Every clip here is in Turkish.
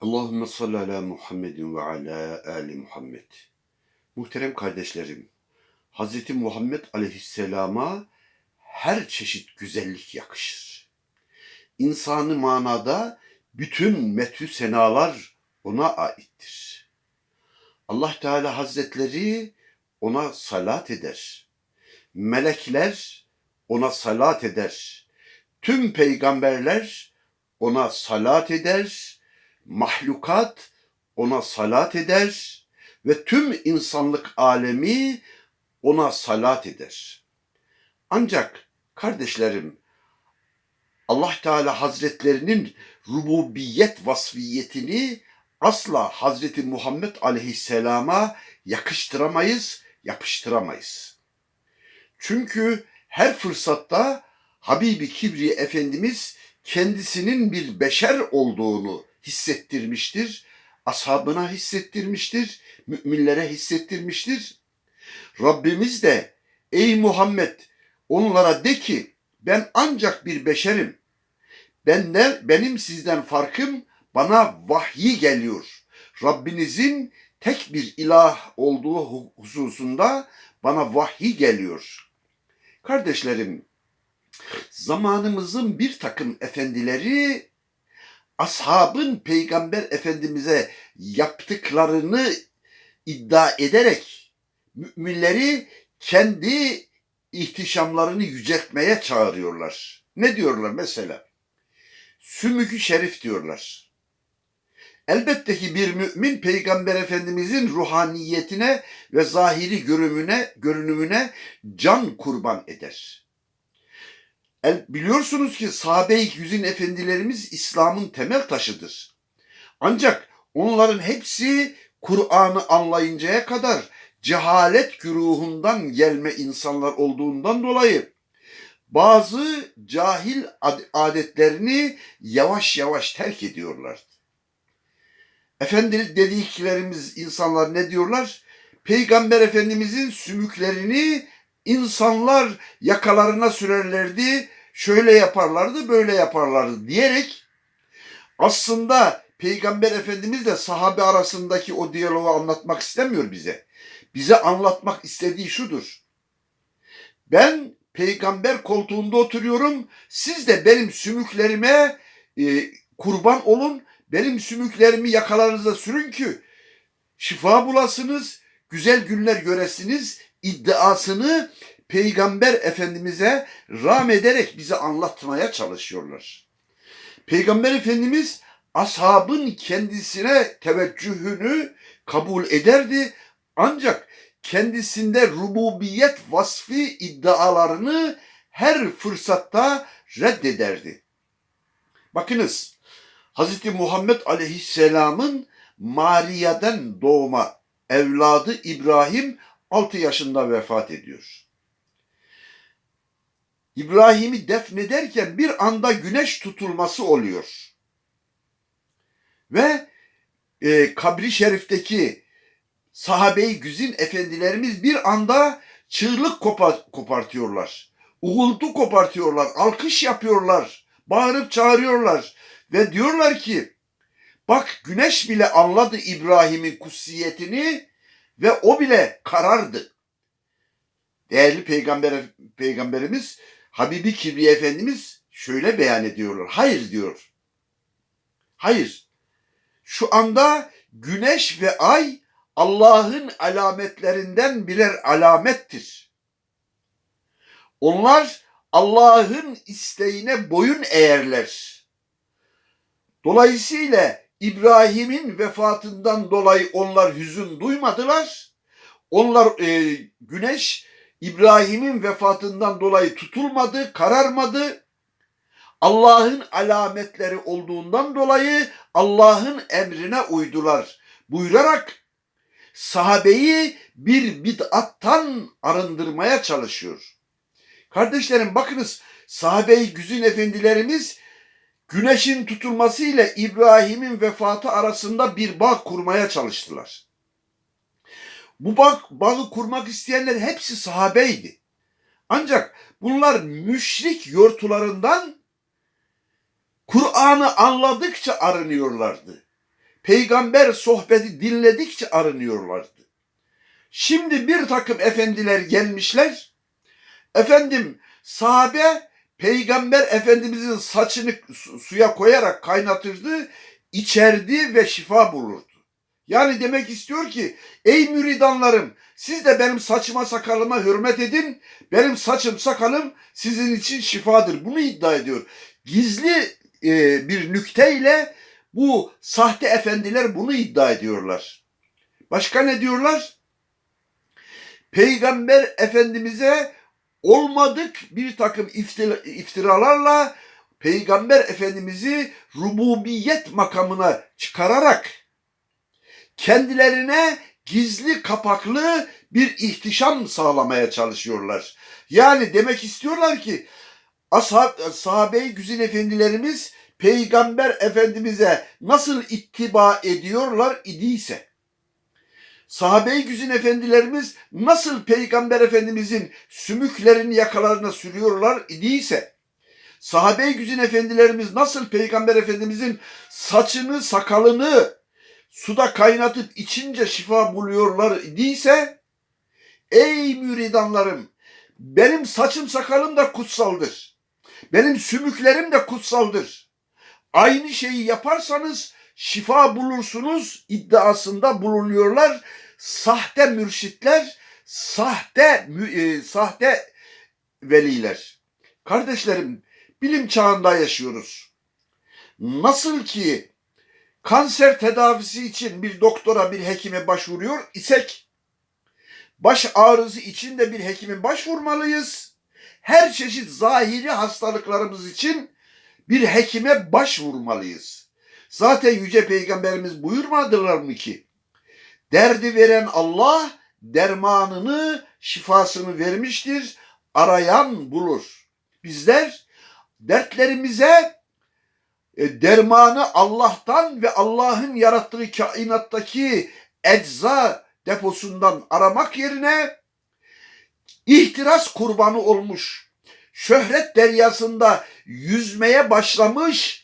Allahümme salli ala Muhammedin ve ala ali Muhammed. Muhterem kardeşlerim, Hz. Muhammed aleyhisselama her çeşit güzellik yakışır. İnsanı manada bütün metü senalar ona aittir. Allah Teala Hazretleri ona salat eder. Melekler ona salat eder. Tüm peygamberler ona salat eder. Mahlukat ona salat eder ve tüm insanlık alemi ona salat eder. Ancak kardeşlerim Allah Teala Hazretlerinin rububiyet vasfiyetini asla Hazreti Muhammed Aleyhisselam'a yakıştıramayız, yapıştıramayız. Çünkü her fırsatta Habibi Kibri Efendimiz kendisinin bir beşer olduğunu hissettirmiştir. Ashabına hissettirmiştir, müminlere hissettirmiştir. Rabbimiz de ey Muhammed onlara de ki ben ancak bir beşerim. Ben de, benim sizden farkım bana vahyi geliyor. Rabbinizin tek bir ilah olduğu hususunda bana vahyi geliyor. Kardeşlerim, zamanımızın bir takım efendileri ashabın peygamber efendimize yaptıklarını iddia ederek müminleri kendi ihtişamlarını yüceltmeye çağırıyorlar. Ne diyorlar mesela? Sümükü şerif diyorlar. Elbette ki bir mümin peygamber efendimizin ruhaniyetine ve zahiri görünümüne, görünümüne can kurban eder. El, biliyorsunuz ki sahabe-i yüzün efendilerimiz İslam'ın temel taşıdır. Ancak onların hepsi Kur'an'ı anlayıncaya kadar cehalet güruhundan gelme insanlar olduğundan dolayı bazı cahil adetlerini yavaş yavaş terk ediyorlar. Efendi dediklerimiz insanlar ne diyorlar? Peygamber Efendimizin sümüklerini insanlar yakalarına sürerlerdi, şöyle yaparlardı, böyle yaparlardı diyerek aslında Peygamber Efendimiz de sahabe arasındaki o diyaloğu anlatmak istemiyor bize. Bize anlatmak istediği şudur. Ben peygamber koltuğunda oturuyorum. Siz de benim sümüklerime e, kurban olun. Benim sümüklerimi yakalarınıza sürün ki şifa bulasınız, güzel günler göresiniz iddiasını Peygamber Efendimiz'e ram ederek bize anlatmaya çalışıyorlar. Peygamber Efendimiz ashabın kendisine teveccühünü kabul ederdi ancak kendisinde rububiyet vasfı iddialarını her fırsatta reddederdi. Bakınız Hz. Muhammed Aleyhisselam'ın Maria'dan doğma evladı İbrahim 6 yaşında vefat ediyor. İbrahim'i defnederken bir anda güneş tutulması oluyor. Ve e, kabri şerifteki sahabe-i güzin efendilerimiz bir anda çığlık kopar, kopartıyorlar. Uğultu kopartıyorlar, alkış yapıyorlar, bağırıp çağırıyorlar ve diyorlar ki bak güneş bile anladı İbrahim'in kutsiyetini ve o bile karardı. Değerli peygamber peygamberimiz Habibi Kibriye Efendimiz şöyle beyan ediyorlar. Hayır diyor. Hayır. Şu anda güneş ve ay Allah'ın alametlerinden birer alamettir. Onlar Allah'ın isteğine boyun eğerler. Dolayısıyla İbrahim'in vefatından dolayı onlar hüzün duymadılar. Onlar e, güneş İbrahim'in vefatından dolayı tutulmadı, kararmadı. Allah'ın alametleri olduğundan dolayı Allah'ın emrine uydular. Buyurarak sahabeyi bir bid'attan arındırmaya çalışıyor. Kardeşlerim bakınız sahabe-i güzin efendilerimiz güneşin tutulması ile İbrahim'in vefatı arasında bir bağ kurmaya çalıştılar. Bu bağ, bağı kurmak isteyenler hepsi sahabeydi. Ancak bunlar müşrik yortularından Kur'an'ı anladıkça arınıyorlardı. peygamber sohbeti dinledikçe arınıyorlardı. Şimdi bir takım efendiler gelmişler. Efendim sahabe peygamber efendimizin saçını su- suya koyarak kaynatırdı, içerdi ve şifa bulurdu. Yani demek istiyor ki ey müridanlarım siz de benim saçıma sakalıma hürmet edin. Benim saçım sakalım sizin için şifadır. Bunu iddia ediyor. Gizli e, bir nükteyle bu sahte efendiler bunu iddia ediyorlar. Başka ne diyorlar? Peygamber Efendimiz'e olmadık bir takım iftira- iftiralarla Peygamber Efendimiz'i rububiyet makamına çıkararak kendilerine gizli kapaklı bir ihtişam sağlamaya çalışıyorlar. Yani demek istiyorlar ki ashab, sahabe-i güzin efendilerimiz Peygamber Efendimiz'e nasıl ittiba ediyorlar idiyse, sahabe-i güzin efendilerimiz nasıl Peygamber Efendimiz'in sümüklerini yakalarına sürüyorlar idiyse, sahabe-i güzin efendilerimiz nasıl Peygamber Efendimiz'in saçını, sakalını suda kaynatıp içince şifa buluyorlar idiyse, ey müridanlarım, benim saçım sakalım da kutsaldır. Benim sümüklerim de kutsaldır. Aynı şeyi yaparsanız şifa bulursunuz iddiasında bulunuyorlar. Sahte mürşitler, sahte e, sahte veliler. Kardeşlerim, bilim çağında yaşıyoruz. Nasıl ki kanser tedavisi için bir doktora, bir hekime başvuruyor isek, baş ağrısı için de bir hekime başvurmalıyız. Her çeşit zahiri hastalıklarımız için bir hekime başvurmalıyız. Zaten Yüce Peygamberimiz buyurmadılar mı ki? Derdi veren Allah dermanını, şifasını vermiştir. Arayan bulur. Bizler dertlerimize e, dermanı Allah'tan ve Allah'ın yarattığı kainattaki ecza deposundan aramak yerine ihtiras kurbanı olmuş, şöhret deryasında yüzmeye başlamış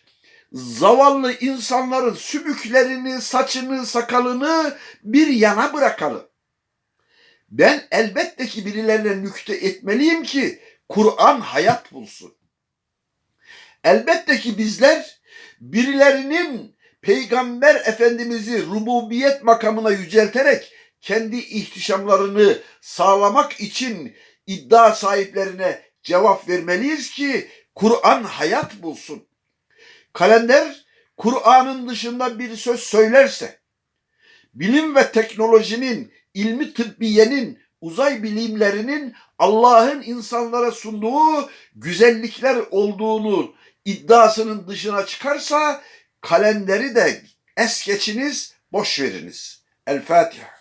zavallı insanların sümüklerini, saçını, sakalını bir yana bırakalım. Ben elbette ki birilerine nükte etmeliyim ki Kur'an hayat bulsun. Elbette ki bizler birilerinin Peygamber Efendimiz'i rububiyet makamına yücelterek kendi ihtişamlarını sağlamak için iddia sahiplerine cevap vermeliyiz ki Kur'an hayat bulsun. Kalender Kur'an'ın dışında bir söz söylerse, bilim ve teknolojinin, ilmi tıbbiyenin, uzay bilimlerinin Allah'ın insanlara sunduğu güzellikler olduğunu iddiasının dışına çıkarsa kalenderi de es geçiniz, boş veriniz. El Fatiha.